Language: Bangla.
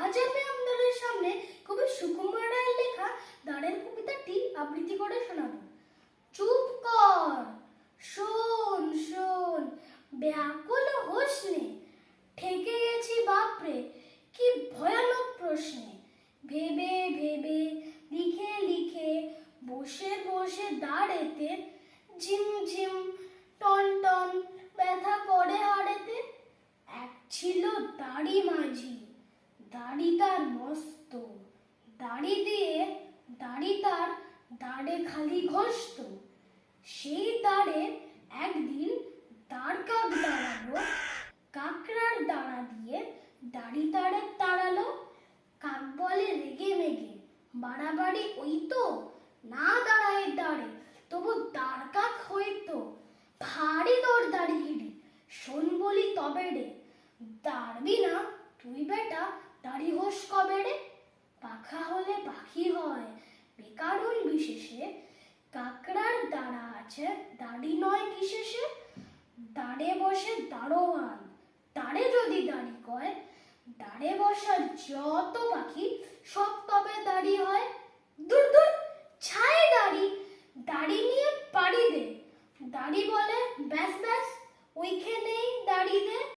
আজ আমি আপনাদের সামনে কবি সুকুমার রায়ের লেখা দাঁড়ের কবিতাটি আবৃত্তি করে শোনাবো। চুপ কর, শোন শোন, ব্যাকুল হোস নে, ঠেকে গেছি বাপরে, কি ভয়ানক প্রশ্নে। ভেবে ভেবে, লিখে লিখে, বসে বসে দাঁড়েতে ঝিম ঝিম, টন টন, ব্যথা করে হাড়েতে, এক ছিল দাড়ি মাঝি। দাড়ি তার মস্ত। দাড়ি দিয়ে দাড়ি তার দাড়ে খালি ঘষত। সেই দাঁড়ে একদিন দাঁড় কাক দাঁড়াল। কাকড়ার দাঁড়া দিয়ে দাড়ি তারে তাড়ালো। কাক বলে, রেগে মেগে, বাড়াবাড়ি ওই তো? না দাঁড়ায় দাঁড়ে, তবু দাঁড় কাক হইতো ভারী তোর দাড়ি হিড়ি শোন বলি তবে রে। দাঁড়বি না, তুই বেটা দাড়ি হোস কবে রে? পাখা হলে পাখি হয়। বেকারুন বিশেষে। কাকড়ার দাঁড়া আছে, দাড়ি নয় বিশেষে দাঁড়ে বসে দাঁড়োয়ান দাঁড়ে যদি দাড়ি কয়, দাঁড়ে বসা যত পাখি, সব তবে দাড়ি হয়। দূর দূর, ছাই দাড়ি। দাড়ি নিয়ে পাড়ি দে। দাড়ি বলে, ব্যাস ব্যাস, ওইখানেই দাড়ি দে।